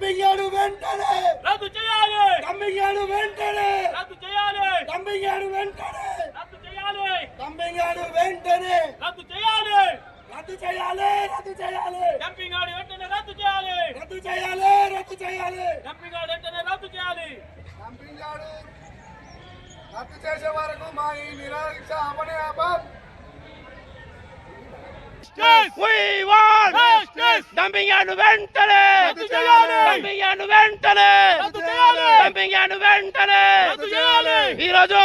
Dumping yard వెంటనే. రద్దు చేయాలి. డంపింగ్ యార్డు వెంటనే. రద్దు చేయాలి. డంపింగ్ యార్డు వెంటనే. రద్దు చేయాలి. డంపింగ్ యార్డు వెంటనే. రద్దు చేయాలి. రద్దు చేయాలి రద్దు చేయాలి. డంపింగ్ యార్డ్ వెంటనే రద్దు చేయాలి. రద్దు చేయాలి రద్దు చేయాలి. డంపింగ్ యార్డ్ వెంటనే రద్దు చేయాలి. డంపింగ్ యార్డు రద్దు చేసే వరకు మా ఈ నిరాశ అమనే ఆపం We want Justice! Dumping yard వెంటనే! యార్డు వెంటనే యార్డు వెంటనే! రద్దు చేయాలి! ఈ రోజు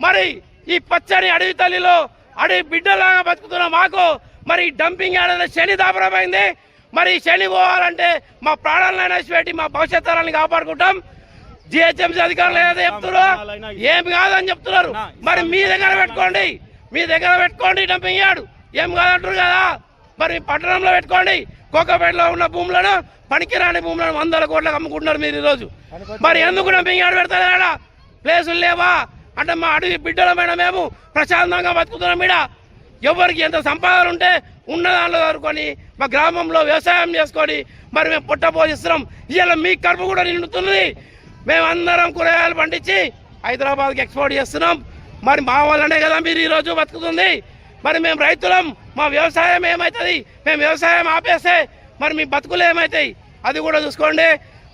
మరి ఈ పచ్చని అడవి తల్లిలో అడవి బిడ్డలాగా బతుకుతున్న మాకు మరి డంపింగ్ యార్డ్ అనే శని దాపరమైంది. మరి శని పోవాలంటే మా ప్రాణాలను పెట్టి మా భవిష్యత్ తరాలను కాపాడుకుంటాం. జిహెచ్ఎంసీ అధికారులు ఏదో చెప్తున్నారు? ఏమి కాదని చెప్తున్నారు? మరి మీ దగ్గర పెట్టుకోండి. మీ దగ్గర పెట్టుకోండి డంపింగ్ యార్డ్. ఏం కాదంటారు కదా? మరి పట్టణంలో పెట్టుకోండి. కోకపేటలో ఉన్న భూములను పనికిరాని భూములను వందల కోట్లకు అమ్ముకుంటున్నారు మీరు ఈరోజు. మరి ఎందుకు డంపింగ్ ఆడ పెడతారు ఆడ? ప్లేసులు లేవా? అంటే మా అడవి బిడ్డలమైన మేము ప్రశాంతంగా బతుకుతున్నాం ఈడ. ఎవరికి ఎంత సంపాదన ఉంటే ఉన్న దాంట్లో దొరుకొని మా గ్రామంలో వ్యవసాయం చేసుకొని మరి మేము పుట్ట పోషిస్తున్నాం. ఇవాళ మీ కడుపు కూడా నిండుతున్నది మేమందరం కూరగాయలు పండించి హైదరాబాద్కి ఎక్స్పోర్ట్ చేస్తున్నాం. మరి మా వల్లనే కదా మీరు ఈరోజు బతుకుతుంది. మరి మేము రైతులం మా వ్యవసాయం ఏమవుతుంది మేము వ్యవసాయం ఆపేస్తే మరి మీ బతుకులు ఏమవుతాయి అది కూడా చూసుకోండి.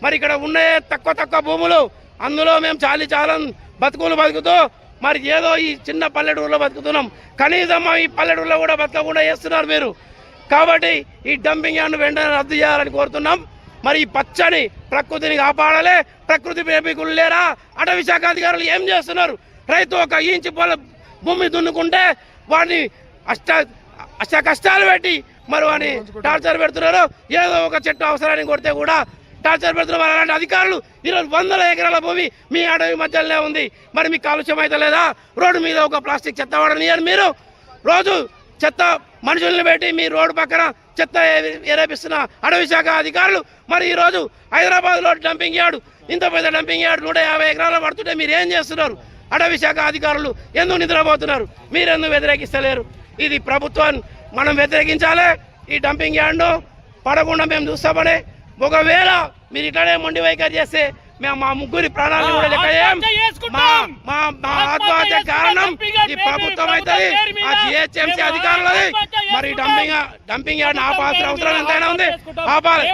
మరి ఇక్కడ ఉన్న తక్కువ తక్కువ భూములు అందులో మేము చాలి చాలం బతుకులు బతుకుతూ మరి ఏదో ఈ చిన్న పల్లెటూరులో బతుకుతున్నాం. కనీసం ఈ పల్లెటూరులో కూడా బతకకుండా చేస్తున్నారు మీరు. కాబట్టి ఈ డంపింగ్ యార్డ్ వెంటనే రద్దు చేయాలని కోరుతున్నాం. మరి ఈ పచ్చని ప్రకృతిని కాపాడాలి. ప్రకృతి ప్రేమికులు లేరా? అటవీ శాఖ అధికారులు ఏం చేస్తున్నారు? రైతు ఒక ఇంచు పొల భూమి దున్నుకుంటే వాడిని అష్ట అష్ట కష్టాలు పెట్టి మరి వాడిని టార్చర్ పెడుతున్నారు. ఏదో ఒక చెట్టు అవసరాన్ని కొడితే కూడా టార్చర్ పెడుతున్నారు అలాంటి అధికారులు ఈరోజు వందల ఎకరాల భూమి మీ అడవి మధ్యలోనే ఉంది. మరి మీకు కాలుష్యం అయితే లేదా? రోడ్డు మీద ఒక ప్లాస్టిక్ చెత్త వాడనియని మీరు. రోజు చెత్త మనుషుల్ని పెట్టి మీ రోడ్డు పక్కన చెత్త ఏరేపిస్తున్న అడవి శాఖ అధికారులు మరి ఈరోజు హైదరాబాద్లో హైదరాబాద్ డంపింగ్ యార్డు ఇంత పెద్ద డంపింగ్ యార్డు నూట యాభై ఎకరాలు పడుతుంటే మీరు ఏం చేస్తున్నారు? అడవి శాఖ అధికారులు ఎందుకు నిద్రపోతున్నారు? మీరెందుకు వ్యతిరేకిస్తలేరు? ఇది ప్రభుత్వం మనం వ్యతిరేకించాలి. ఈ డంపింగ్ యార్డ్ను పడకుండా మేము చూస్తామని. ఒకవేళ మీరు ఇట్లానే మొండి వైఖరి చేస్తే మేము మా ముగ్గురి ప్రాణాలను కూడా లెక్క మా. మా ఆత్మహత్య కారణం యార్డ్ ఈ పేరు ప్రభుత్వం అవుతుంది ఆ జిహెచ్ఎంసీ అధికారులది. మరి. డంపింగ్ డంపింగ్ యార్డ్ ఆపాల్సిన అవసరం ఎంతైనా ఉంది. ఆపాలి.